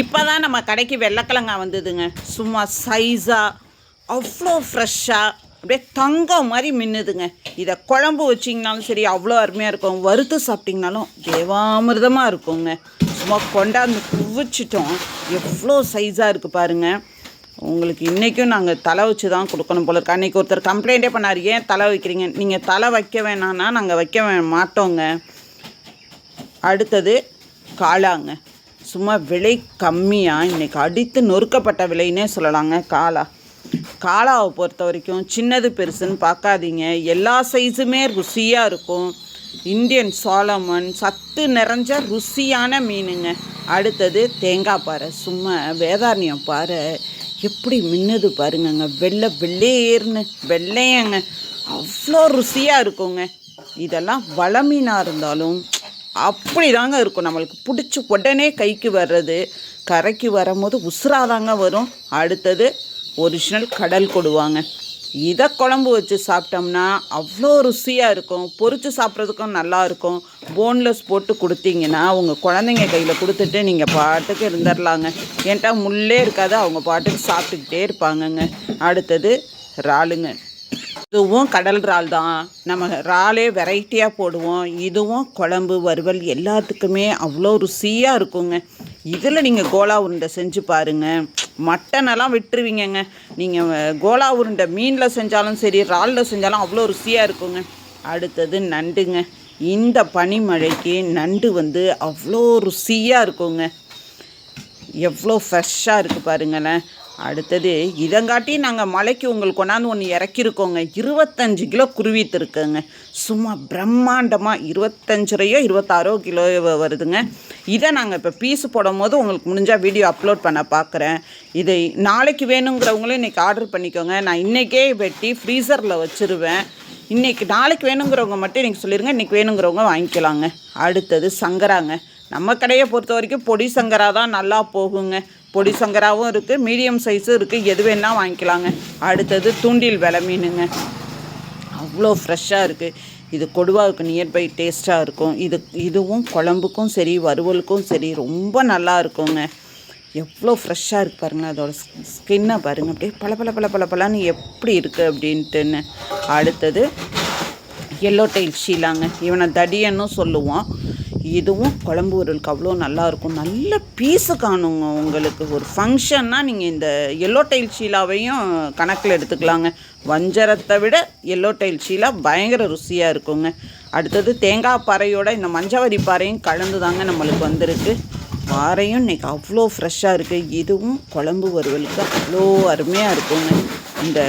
இப்போ தான் நம்ம கடைக்கு வெள்ளைக்கிழங்கா வந்ததுங்க. சும்மா சைஸாக அவ்வளோ ஃப்ரெஷ்ஷாக அப்படியே தங்கம் மாதிரி மின்னுதுங்க. இதை குழம்பு வச்சிங்கனாலும் சரி அவ்வளோ அருமையாக இருக்கும். வறுத்து சாப்பிட்டிங்கனாலும் தேவாமிர்தமாக இருக்குங்க. சும்மா கொண்டாந்து குவிச்சிட்டோம். எவ்வளோ சைஸாக இருக்குது பாருங்கள் உங்களுக்கு இன்றைக்கும் நாங்கள் தலை வச்சு தான் கொடுக்கணும் போல இருக்கு. அன்றைக்கி ஒருத்தர் கம்ப்ளைண்ட்டே பண்ணார் ஏன் தலை வைக்கிறீங்க? நீங்கள் தலை வைக்க வேணான்னா நாங்கள் வைக்க மாட்டோங்க. அடுத்தது காளாங்க. சும்மா விலை கம்மியாக இன்றைக்கி அடித்து நொறுக்கப்பட்ட விலைன்னே சொல்லலாங்க காளா காளாவை பொறுத்த வரைக்கும் சின்னது பெருசுன்னு பார்க்காதீங்க. எல்லா சைஸுமே ருசியாக இருக்கும். இந்தியன் சோளமன் சத்து நிறைஞ்ச ருசியான மீனுங்க. அடுத்தது தேங்காய் பாறை. சும்மா வேதாரண்யம் பாறை. எப்படி மின்னுது பாருங்கங்க. வெள்ளை வெள்ளேர்னு வெள்ளையங்க. அவ்வளோ ருசியாக இருக்குங்க. இதெல்லாம் வள மீனாக இருந்தாலும் அப்படி தாங்க இருக்கும். நம்மளுக்கு பிடிச்சி உடனே கைக்கு வர்றது கரைக்கு வரும்போது உசுராதாங்க வரும். அடுத்தது ஒரிஜினல் கடல் கொடுவாங்க. இதை குழம்பு வச்சு சாப்பிட்டோம்னா அவ்வளோ ருசியாக இருக்கும். பொறிச்சு சாப்பிட்றதுக்கும் நல்லாயிருக்கும் போன்லெஸ் போட்டு கொடுத்தீங்கன்னா உங்கள் குழந்தைங்க கையில் கொடுத்துட்டு நீங்கள் பாட்டுக்கு இருந்துடலாங்க ஏன்ட்டா முள்ளே இருக்காது அவங்க பாட்டுக்கு சாப்பிட்டுக்கிட்டே இருப்பாங்கங்க. அடுத்தது இறாலுங்க. இதுவும் கடல் இறால் தான். நம்ம இறாலே வெரைட்டியாக போடுவோம். இதுவும் குழம்பு வறுவல் எல்லாத்துக்குமே அவ்வளோ ருசியாக இருக்குங்க. இதில் நீங்கள் கோலா உருண்டை செஞ்சு பாருங்கள் மட்டனெல்லாம் விட்டுருவீங்கங்க. நீங்கள் கோலா உருண்டை மீனில் செஞ்சாலும் சரி இறாலில் செஞ்சாலும் அவ்வளோ ருசியாக இருக்குங்க. அடுத்தது நண்டுங்க. இந்த பனிமழைக்கு நண்டு வந்து அவ்வளோ ருசியாக இருக்குங்க. எவ்வளோ ஃப்ரெஷ்ஷாக இருக்குது பாருங்களேன். அடுத்தது இதங்காட்டி நாங்கள் மலைக்கு உங்களுக்கு கொண்டாந்து ஒன்று இறக்கியிருக்கோங்க இருபத்தஞ்சு கிலோ குருவித்து இருக்குங்க சும்மா பிரம்மாண்டமாக இருபத்தஞ்சரையோ இருபத்தாறோ கிலோ வருதுங்க. இதை நாங்கள் இப்போ பீஸ் போடும் போது உங்களுக்கு முடிஞ்சால் வீடியோ அப்லோட் பண்ண பார்க்குறேன் இதை நாளைக்கு வேணுங்கிறவங்களும் இன்றைக்கி ஆர்டர் பண்ணிக்கோங்க. நான் இன்றைக்கே வெட்டி ஃப்ரீசரில் வச்சுருவேன். இன்றைக்கி நாளைக்கு வேணுங்கிறவங்க மட்டும் இன்றைக்கி சொல்லிடுங்க இன்றைக்கி வேணுங்கிறவங்க வாங்கிக்கலாங்க. அடுத்தது சங்கராங்க. நம்ம கடையை பொறுத்த வரைக்கும் பொடி சங்கரா தான் நல்லா போகுங்க. பொடி சங்கராவும் இருக்குது மீடியம் சைஸும் இருக்குது எது வேணால் வாங்கிக்கலாங்க. அடுத்தது தூண்டில் விலை மீனுங்க. அவ்வளோ ஃப்ரெஷ்ஷாக இருக்குது இது கொடுவாவுக்கு நியர்பை டேஸ்ட்டாக இருக்கும். இது இதுவும் குழம்புக்கும் சரி வறுவலுக்கும் சரி ரொம்ப நல்லா இருக்குங்க. எவ்வளோ ஃப்ரெஷ்ஷாக இருக்கு பாருங்களேன் அதோட ஸ்கின்னை பாருங்கள் அப்படியே பல பல பல பல பலன்னு எப்படி இருக்குது அப்படின்ட்டுன்னு. அடுத்தது எல்லோ டைல் ஷீலாங்க. இவனை தடியன்னு சொல்லுவோம் இதுவும் குழம்பு உருளுக்கு அவ்வளோ நல்லாயிருக்கும். நல்ல பீஸு காணுங்க உங்களுக்கு. ஒரு ஃபங்க்ஷன்னா நீங்கள் இந்த எல்லோ டைல் ஷீலாவையும் கணக்கில் எடுத்துக்கலாங்க. வஞ்சரத்தை விட எல்லோ டைல் ஷீலா பயங்கர ருசியாக இருக்குங்க. அடுத்தது தேங்காய் பாறையோட இந்த மஞ்சவரி பாறையும் கலந்து தாங்க நம்மளுக்கு வந்திருக்கு. பாறையும் இன்னைக்கு அவ்வளோ ஃப்ரெஷ்ஷாக இருக்குது இதுவும் குழம்பு வறுவலுக்கு அவ்வளோ அருமையாக இருக்குங்க. இந்த